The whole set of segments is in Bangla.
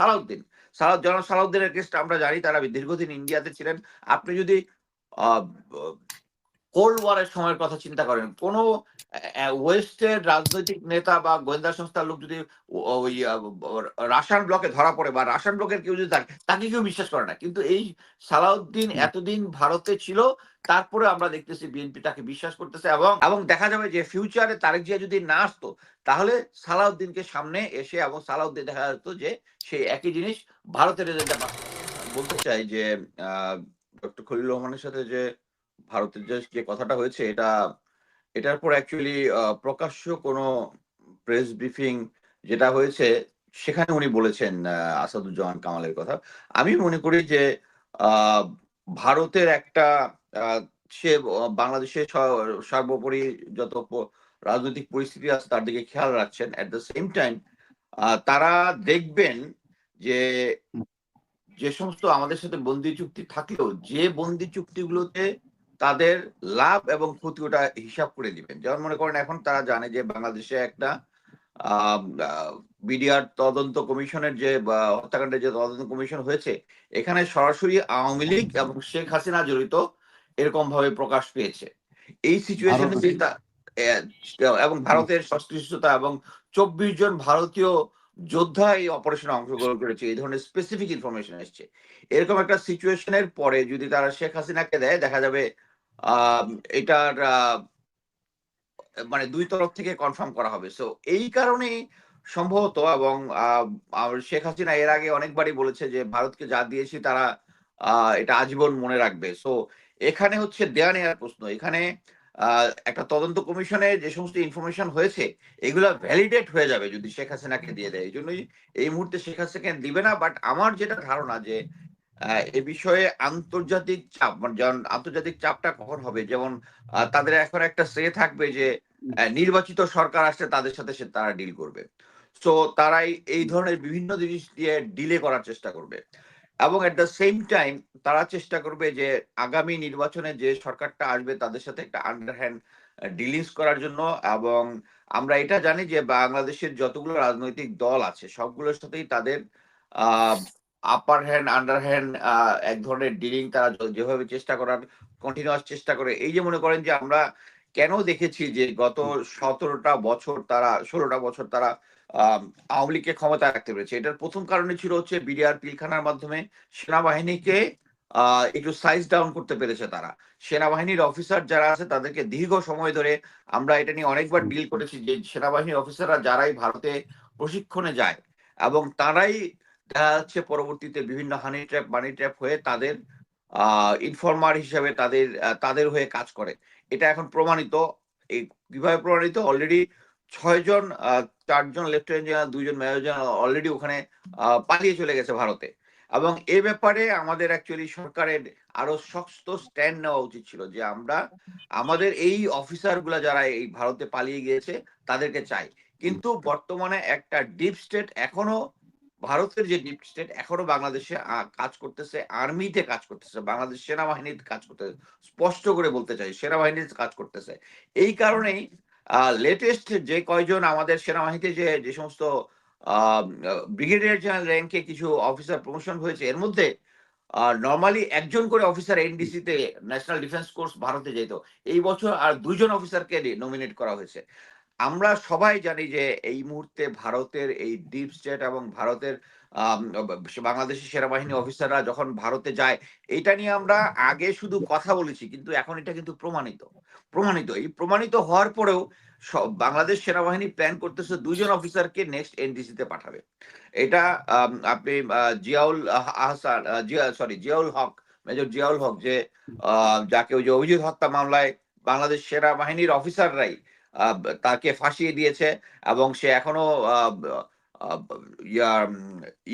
সালাউদ্দিন। সালাদ জনাব সালাউদ্দিনের কেসটা আমরা জানি তারা দীর্ঘদিন ইন্ডিয়াতে ছিলেন। আপনি যদি কোল্ড ওয়ারের সময়ের কথা চিন্তা করেন। কোন ওয়েস্টের রাজনৈতিক নেতা বা গোয়েন্দা সংস্থার লোক যদি ওই রাশিয়ান ব্লকে ধরা পড়ে বা রাশিয়ান ব্লকের কেউ যদি থাকে তাকে কেউ বিশ্বাস করে না। কিন্তু এই সালাউদ্দিন এতদিন ভারতে ছিল তারপরে আমরা দেখতেছি বিএনপি তাকে বিশ্বাস করতেছে এবং এবং দেখা যাবে যে ফিউচারে তারেক জিয়া যদি না আসতো তাহলে সালাউদ্দিনকে সামনে এসে এবং সালাউদ্দিন দেখা যেত যে সেই একই জিনিস ভারতের এজেন্ডা বলতে চাই যে ডক্টর খলিল রহমানের সাথে যে ভারতের যে কথাটা হয়েছে এটা এটার পর অ্যাকচুয়ালি প্রকাশ্য কোনো প্রেস ব্রিফিং যেটা হয়েছে সেখানে উনি বলেছেন আসাদুজ্জামান কামালের কথা। আমি মনে করি যে ভারতের একটা সে বাংলাদেশের সর্বোপরি যত রাজনৈতিক পরিস্থিতি আছে তার দিকে খেয়াল রাখছেন। অ্যাট দ্য সেম টাইম তারা দেখবেন যে যে সমস্ত আমাদের সাথে বন্দি চুক্তি থাকলেও যে বন্দি চুক্তিগুলোতে তাদের লাভ এবং ক্ষতি ওটা হিসাব করে দিবেন যেমন মনে করেন এখন তারা জানে যে বাংলাদেশে একটা বিডিআর তদন্ত কমিশনের যে হত্যাকাণ্ডের যে তদন্ত কমিশন হয়েছে এখানে সরাসরি আওয়ামী লীগ এবং শেখ হাসিনা জড়িত এরকম ভাবে প্রকাশ পেয়েছে। এই সিচুয়েশনে এবং ভারতের সংশ্লিষ্টতা এবং চব্বিশ জন ভারতীয় যোদ্ধা এই অপারেশনে অংশগ্রহণ করেছে। এই ধরনের স্পেসিফিক ইনফরমেশন এসছে। এরকম একটা সিচুয়েশনের পরে যদি তারা শেখ হাসিনাকে দেয় দেখা যাবে এটার মানে দুই তরফ থেকে কনফার্ম করা হবে। সো এই কারণেই সম্ভবত এবং শেখ হাসিনা এর আগে অনেকবারই বলেছে যে, ভারতকে যা দিয়েছি তারা এটা আজীবন মনে রাখবে। সো এখানে হচ্ছে দেয়া নেওয়ার প্রশ্ন। এখানে একটা তদন্ত কমিশনে যে সমস্ত ইনফরমেশন হয়েছে, এগুলো ভ্যালিডেট হয়ে যাবে যদি শেখ হাসিনাকে দিয়ে দেয়। এই জন্যই এই মুহূর্তে শেখ হাসিনাকে দিবে না। বাট আমার যেটা ধারণা যে এ বিষয়ে আন্তর্জাতিক চাপ মানে যেমন আন্তর্জাতিক চাপটা কখন হবে? যেমন তাদের এখন একটা সে থাকবে যে নির্বাচিত সরকার আসলে তাদের সাথে সে তারা ডিল করবে। সো তারাই এই ধরনের বিভিন্ন জিনিস দিয়ে ডিলে করার চেষ্টা করবে। এবং এট দ্য সেম টাইম তারা চেষ্টা করবে যে আগামী নির্বাচনে যে সরকারটা আসবে তাদের সাথে একটা আন্ডারহ্যান্ড ডিলিংস করার জন্য। এবং আমরা এটা জানি যে বাংলাদেশের যতগুলো রাজনৈতিক দল আছে সবগুলোর সাথেই তাদের আপার হ্যান্ড আন্ডার হ্যান্ড এক ধরনের ডিলিং তারা যেভাবে চেষ্টা করার কন্টিনিউয়াস চেষ্টা করে। এই যে মনে করেন যে আমরা কেন দেখেছি যে গত সতেরোটা বছর তারা ষোলোটা বছর তারা আওয়ামী লীগকে ক্ষমতায় রাখতে পেরেছে। এটার প্রথম কারণে ছিল হচ্ছে বিডিআর পিলখানার মাধ্যমে সেনাবাহিনীকে আহ, একটু সাইজ ডাউন করতে পেরেছে তারা। সেনাবাহিনীর অফিসার যারা আছে তাদেরকে দীর্ঘ সময় ধরে আমরা এটা নিয়ে অনেকবার ডিল করেছি যে সেনাবাহিনীর অফিসাররা যারাই ভারতে প্রশিক্ষণে যায় এবং তারাই দেখা যাচ্ছে পরবর্তীতে বিভিন্ন হানি ট্র্যাপ মানি ট্র্যাপ হয়ে তাদের ইনফরমার হিসেবে তাদের তাদের হয়ে কাজ করে। এটা এখন প্রমাণিত। এই কীভাবে প্রমাণিত? অলরেডি ছয়জন চারজন লেফটেন্যান্ট জেনারেল দুইজন মেজর জেনারেল অলরেডি ওখানে পালিয়ে চলে গেছে ভারতে। এবং এ ব্যাপারে আমাদের অ্যাকচুয়ালি সরকারের আরও শক্ত স্ট্যান্ড নেওয়া উচিত ছিল যে আমরা আমাদের এই অফিসারগুলা যারা এই ভারতে পালিয়ে গিয়েছে, তাদেরকে চাই। কিন্তু বর্তমানে একটা ডিপ স্টেট এখনও ভারতের যে ডিপ স্টেট এখনও বাংলাদেশে কাজ করতেছে আর্মিতে কাজ করতেছে, বাংলাদেশ সেনাবাহিনীতে কাজ করতেছে। স্পষ্ট করে বলতে চাই, সেনাবাহিনীতে কাজ করতেছে। এই কারণেই লেটেস্ট যে কয়জন আমাদের সেনাবাহিনীতে যে যে সমস্ত ব্রিগেডিয়ার জেনারেল র্যাঙ্কে কিছু অফিসার প্রমোশন হয়েছে, এর মধ্যে নর্মালি একজন করে অফিসার এনডিসি তে ন্যাশনাল ডিফেন্স কোর্স ভারতে যেত। এই বছর আর দুইজন অফিসারকে নমিনেট করা হয়েছে। আমরা সবাই জানি যে এই মুহূর্তে ভারতের এই ডিপ স্টেট এবং ভারতের আম, বাংলাদেশের সেনাবাহিনী অফিসাররা যখন ভারতে যায় এটা নিয়ে আমরা আগে শুধু কথা বলেছি কিন্তু এখন এটা কিন্তু প্রমাণিত। প্রমাণিত। এই প্রমাণিত হওয়ার পরেও সব বাংলাদেশ সেনাবাহিনী প্ল্যান করতেছে দুজন অফিসারকে নেক্সট এনডিসি তে পাঠাবে। এটা আপনি জিয়াউল আহসান জিয়া সরি জিয়াউল হক মেজর জিয়াউল হক যে আহ, যাকে ওই যে অভিজিৎ হত্যা মামলায় বাংলাদেশ সেনাবাহিনীর অফিসাররাই তাকে ফাঁসিয়ে দিয়েছে এবং সে এখনও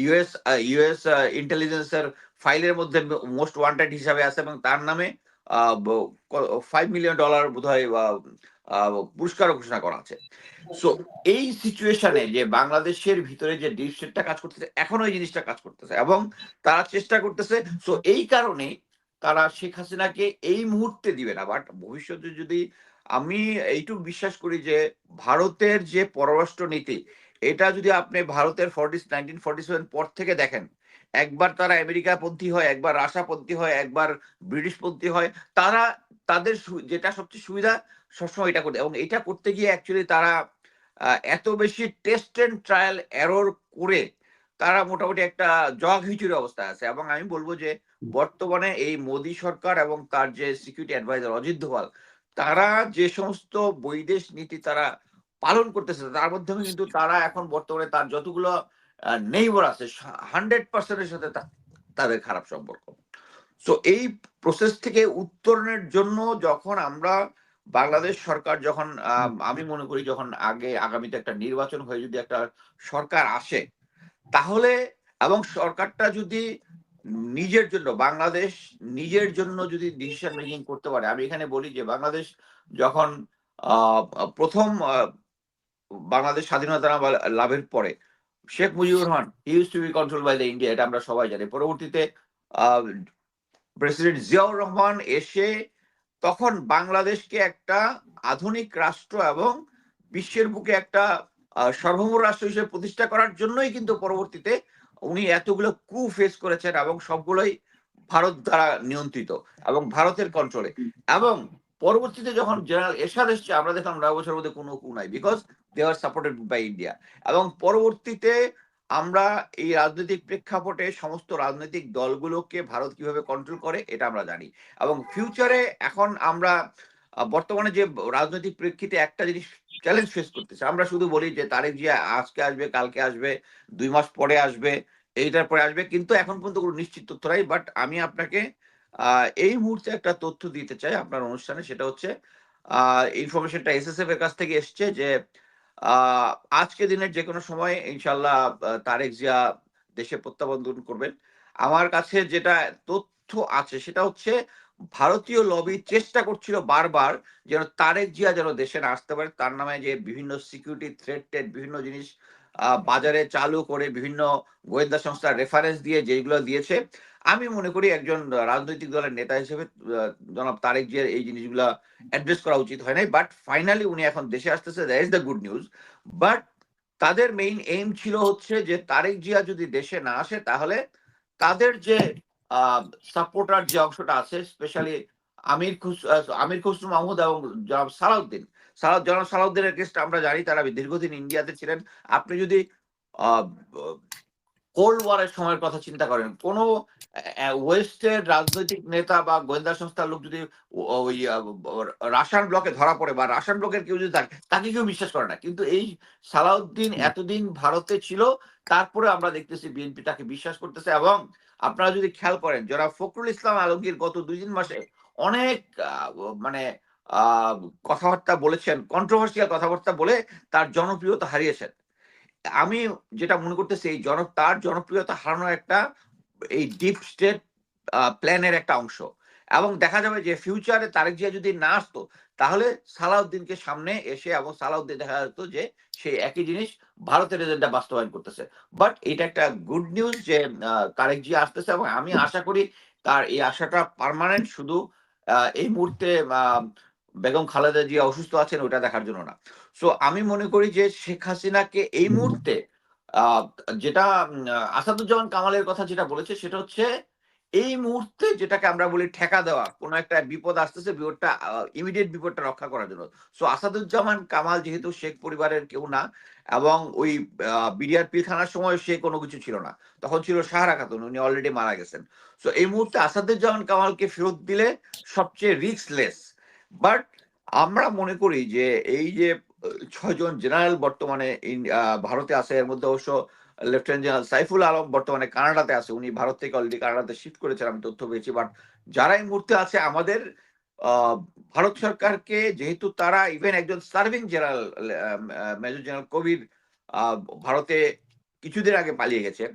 ইউএস ইউএস ইন্টেলিজেন্সের ফাইলের মধ্যে মোস্ট ওয়ান্টেড হিসাবে আছে এবং তার নামে ফাইভ মিলিয়ন ডলার বোধহয় পুরস্কার ঘোষণা করা আছে। সো এই সিচুয়েশনে যে বাংলাদেশের ভিতরে যে ডিপ স্টেটটা কাজ করতেছে, এখনও এই জিনিসটা কাজ করতেছে এবং তারা চেষ্টা করতেছে। সো এই কারণে তারা শেখ হাসিনাকে এই মুহূর্তে দিবে না বাট ভবিষ্যতে যদি আমি এইটুকু বিশ্বাস করি যে ভারতের যে পররাষ্ট্র নীতি এটা যদি আপনি ভারতের ফর্টি নাইনটিন ফর্টি সেভেন পর থেকে দেখেন একবার তারা আমেরিকা পন্থী হয় একবার রাশা পন্থী হয় একবার ব্রিটিশ পন্থী হয় তারা তাদের যেটা সবচেয়ে সুবিধা সবসময় এটা করতে এবং এটা করতে গিয়ে অ্যাকচুয়ালি তারা এত বেশি টেস্ট এন্ড ট্রায়াল এরর করে তারা মোটামুটি একটা জগ হিচুরি অবস্থায় আছে এবং আমি বলব যে বর্তমানে এই মোদী সরকার এবং তার যে সিকিউরিটি অ্যাডভাইজার অজিত দোভাল তারা যে সমস্ত বৈদেশ নীতি তারা পালন করতেছে তার মাধ্যমে কিন্তু তারা এখন বর্তমানে তার যতগুলো নেইবর আছে হান্ড্রেড পার্সেন্টের সাথে তাদের খারাপ সম্পর্ক। তো এই প্রসেস থেকে উত্তরণের জন্য যখন আমরা বাংলাদেশ সরকার যখন আহ, আমি মনে করি যখন আগে আগামীতে একটা নির্বাচন হয়ে যদি একটা সরকার আসে তাহলে এবং সরকারটা যদি নিজের জন্য, বাংলাদেশ নিজের জন্য যদি ডিসিশন মেকিং করতে পারে, আমি এখানে বলি যে বাংলাদেশ যখন প্রথম বাংলাদেশ স্বাধীনতা লাভের পরে, Sheikh Mujibur Rahman use to be control by the India এটা আমরা সবাই জানি। পরবর্তীতে প্রেসিডেন্ট জিয়াউর রহমান এসে তখন বাংলাদেশকে একটা আধুনিক রাষ্ট্র এবং বিশ্বের বুকে একটা সার্বভৌম রাষ্ট্র হিসেবে প্রতিষ্ঠা করার জন্যই কিন্তু পরবর্তীতে উনি এতগুলো কু ফেস করেছেন এবং সবগুলোই ভারত দ্বারা নিয়ন্ত্রিত এবং ভারতের কন্ট্রোলে এবং পরবর্তীতে যখন জেনারেল এরশাদ এসছে আমরা দেখলাম নয় বছরের মধ্যে কোনো কু নাই because they are supported by India এবং পরবর্তীতে আমরা এই রাজনৈতিক প্রেক্ষাপটে সমস্ত রাজনৈতিক দলগুলোকে ভারত কীভাবে কন্ট্রোল করে এটা আমরা জানি। এবং ফিউচারে এখন আমরা বর্তমানে যে রাজনৈতিক প্রেক্ষিতে একটা জিনিস চ্যালেঞ্জ ফেস করতেছে, আমরা শুধু বলি যে তারেক জিয়া আজকে আসবে, কালকে আসবে, দুই মাস পরে আসবে, এইটার পরে আসবে, কিন্তু এখন পর্যন্ত কোনো নিশ্চিত তথ্য নাই বাট আমি আপনাকে এই মুহূর্তে একটা তথ্য দিতে চাই আপনার অনুষ্ঠানে, সেটা হচ্ছে ইনফরমেশনটা এসএসএফ এর কাছ থেকে এসছে যে আজকে দিনের যে কোনো সময় ইনশাল্লাহ তারেক জিয়া দেশে প্রত্যাবর্তন করবেন। আমার কাছে যেটা তথ্য আছে সেটা হচ্ছে ভারতীয় লবি চেষ্টা করছিল বারবার যেন তারেক জিয়া যেন দেশে না আসতে পারে। তার নামে যে বিভিন্ন সিকিউরিটি থ্রেটেড বিভিন্ন জিনিস বাজারে চালু করে বিভিন্ন গোয়েন্দা সংস্থার রেফারেন্স দিয়ে যেগুলো দিয়েছে। আমি মনে করি একজন রাজনৈতিক দলের নেতা হিসেবে জনাব তারেক জিয়ার এই জিনিসগুলা অ্যাড্রেস করা উচিত হয় নাই। বাট ফাইনালি উনি এখন দেশে আসতেছে that is the good news but তাদের মেইন এইম ছিল হচ্ছে যে তারেক জিয়া যদি দেশে না আসে, তাহলে তাদের যে সাপোর্টার যে অংশটা আছে স্পেশালি আমির আমির খসরু মাহমুদ এবং জনাব সালাউদ্দিন। সালাদ জনাব সালাউদ্দিনের কেসটা আমরা জানি তারা দীর্ঘদিন ইন্ডিয়াতে ছিলেন। আপনি যদি কোল্ড ওয়ারের সময়ের কথা চিন্তা করেন কোন ওয়েস্টের রাজনৈতিক নেতা বা গোয়েন্দা সংস্থার লোক যদি ওই আহ, রাশিয়ান ব্লকে ধরা পড়ে বা রাশিয়ান ব্লকের কেউ যদি থাকে তাকে কেউ বিশ্বাস করে না। কিন্তু এই সালাউদ্দিন এতদিন ভারতে ছিল তারপরে আমরা দেখতেছি বিএনপি তাকে বিশ্বাস করতেছে এবং আপনারা যদি খেয়াল করেন, যারা ফখরুল ইসলাম আলমগীর গত দুই তিন মাসে অনেক মানে কথাবার্তা বলেছেন কন্ট্রোভার্সিয়াল কথাবার্তা বলে তার জনপ্রিয়তা হারিয়েছেন। আমি যেটা মনে করতেছি, এই জন, তার জনপ্রিয়তা হারানোর একটা, এই ডিপ স্টেট প্ল্যানের একটা অংশ। এবং দেখা যাবে যে ফিউচারে তারেক জিয়া যদি না আসতো তাহলে সালাউদ্দিনকে সামনে এসে এবং সালাউদ্দিন দেখা যেত যে সেই একই জিনিস ভারতের এজেন্ডা বাস্তবায়ন করতেছে। বাট এটা একটা গুড নিউজ যে তারেক জিয়া আসতেছে এবং আমি আশা করি তার এই আশাটা পার্মানেন্ট শুধু আহ, এই মুহূর্তে আহ, বেগম খালেদা জিয়া অসুস্থ আছেন ওটা দেখার জন্য না। সো আমি মনে করি যে শেখ হাসিনাকে এই মুহূর্তে আহ, যেটা আসাদুজ্জামান কামালের কথা যেটা বলেছে সেটা হচ্ছে এই মুহূর্তে যেটাকে আমরা বলি ঠেকা দেওয়া, কোনো একটা বিপদ আসতেছে, বিপদটা ইমিডিয়েট বিপদটা রক্ষা করার জন্য। সো আসাদুজ্জামান কামাল যেহেতু শেখ পরিবারের কেউ না এবং ওই বিডিআর পিলখানার সময় সে কোনো কিছু ছিল না। তখন ছিল সাহারা খাতুন, উনি অলরেডি মারা গেছেন। সো এই মুহূর্তে আসাদুজ্জামান কামালকে ফেরত দিলে সবচেয়ে রিস্কলেস বাট আমরা মনে করি যে, এই যে, ছয়জন জেনারেল বর্তমানে ভারতে আছে, এর মধ্যে অবশ্য জেনারেল সাইফুল আলম বর্তমানে কানাডাতে আছে। উনি ভারত থেকে অলরেডি কানাডাতে শিফট করেছেন, আমি তথ্য পেয়েছি। বাট যারা এই মুহূর্তে আছে, আমাদের ভারত সরকারকে, যেহেতু তারা ইভেন একজন serving general major general Kabir ভারতে কিছুদিন আগে পালিয়ে গেছেন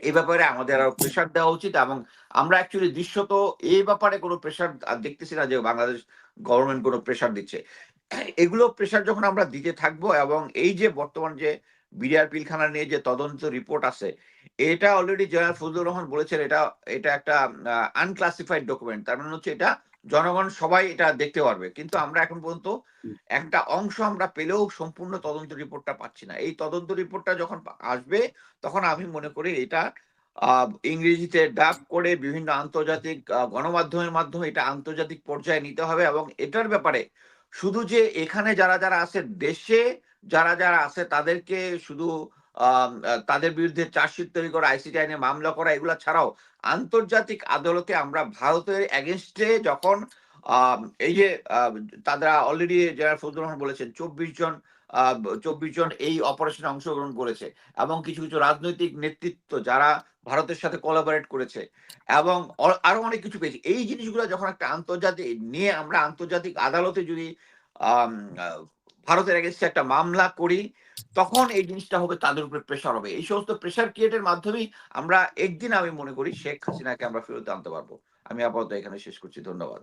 এই ব্যাপারে আমাদের আরও প্রেশার দেওয়া উচিত এবং আমরা অ্যাকচুয়ালি দৃশ্যত এই ব্যাপারে কোনো প্রেশার দেখতেছি না যে বাংলাদেশ গভর্নমেন্ট কোনো প্রেশার দিচ্ছে। এগুলো প্রেশার যখন আমরা দিতে থাকব এবং এই যে বর্তমান যে বিডিআর পিলখানা নিয়ে যে তদন্ত রিপোর্ট আছে, এটা অলরেডি জেনারেল ফজলুর রহমান বলেছেন, এটা এটা একটা আনক্লাসিফাইড ডকুমেন্ট তার মানে হচ্ছে এটা জনগণ সবাই এটা দেখতে পারবে। কিন্তু আমরা এখন পর্যন্ত একটা অংশ আমরা পেলেও সম্পূর্ণ তদন্ত রিপোর্টটা পাচ্ছি না। এই তদন্ত রিপোর্টটা যখন আসবে, তখন আমি মনে করি এটা ইংরেজিতে ডাক করে বিভিন্ন আন্তর্জাতিক গণমাধ্যমের মাধ্যমে এটা আন্তর্জাতিক পর্যায়ে নিতে হবে এবং এটার ব্যাপারে শুধু যে এখানে যারা যারা আছে, দেশে যারা যারা আছে তাদেরকে শুধু তাদের বিরুদ্ধে চার্জশিট তৈরি করা, আইসিটি আইনে মামলা করা, এগুলা ছাড়াও আন্তর্জাতিক আদালতে আমরা ভারতের এগেনস্টে যখন এই যে তারা অলরেডি যারা ফজলুর রহমান বলেছেন, চব্বিশ জন চব্বিশ জন এই অপারেশনে অংশগ্রহণ করেছে এবং কিছু কিছু রাজনৈতিক নেতৃত্ব যারা ভারতের সাথে কোলাবোরেট করেছে এবং আরও অনেক কিছু পেয়েছে। এই জিনিসগুলো যখন একটা আন্তর্জাতিক, নিয়ে আমরা আন্তর্জাতিক আদালতে যদি ভারতের এগেনস্টে একটা মামলা করি, তখন এই জিনিসটা হবে, তাদের উপরে প্রেশার হবে। এই সমস্ত প্রেশার ক্রিয়েটের মাধ্যমেই আমরা একদিন আমি মনে করি শেখ হাসিনাকে আমরা ফেরত আনতে পারব। আমি আপাতত এখানে শেষ করছি। ধন্যবাদ।